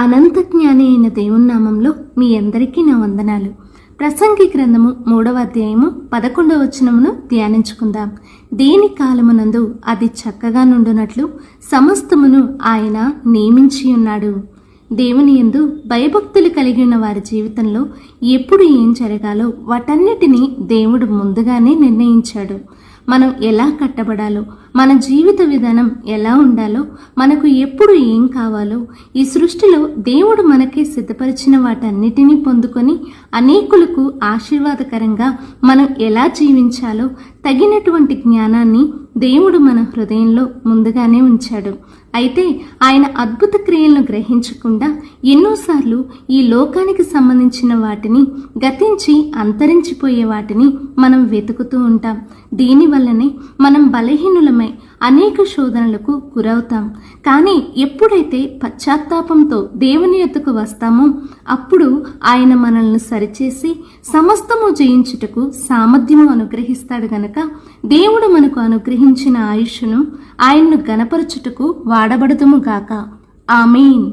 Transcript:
అనంత జ్ఞాని అయిన దేవున్నామంలో మీ అందరికీ నా వందనాలు. ప్రసంగి గ్రంథము మూడవ అధ్యాయము పదకొండవ వచనమును ధ్యానించుకుందాం. దేని కాలమునందు అది చక్కగా నుండునట్లు సమస్తమును ఆయన నియమించి ఉన్నాడు దేవుని యందు భయభక్తులు కలిగి ఉన్న వారి జీవితంలో ఎప్పుడు ఏం జరగాలో వాటన్నిటినీ దేవుడు ముందుగానే నిర్ణయించాడు. మనం ఎలా కట్టబడాలో మన జీవిత విధానం ఎలా ఉండాలో మనకు ఎప్పుడు ఏం కావాలో ఈ సృష్టిలో దేవుడు మనకే సిద్ధపరిచిన వాటన్నిటినీ పొందుకొని అనేకులకు ఆశీర్వాదకరంగా మనం ఎలా జీవించాలో తగినటువంటి జ్ఞానాన్ని దేవుడు మన హృదయంలో ముందుగానే ఉంచాడు. అయితే ఆయన అద్భుత క్రియలను గ్రహించకుండా ఎన్నోసార్లు ఈ లోకానికి సంబంధించిన వాటిని గతించి అంతరించిపోయే వాటిని మనం వెతుకుతూ ఉంటాం. దీనివల్లనే మనం బలహీనులమై అనేక శోధనలకు గురవుతాం. కానీ ఎప్పుడైతే పశ్చాత్తాపంతో దేవుని ఎత్తుకు వస్తామో అప్పుడు ఆయన మనల్ని సరిచేసి సమస్తము జయించుటకు సామర్థ్యము అనుగ్రహిస్తాడు గనక దేవుడు మనకు అనుగ్రహించిన ఆయుష్ను ఆయన్ను గనపరచుటకు వా వాడబడుతుముగాక ఆమెన్.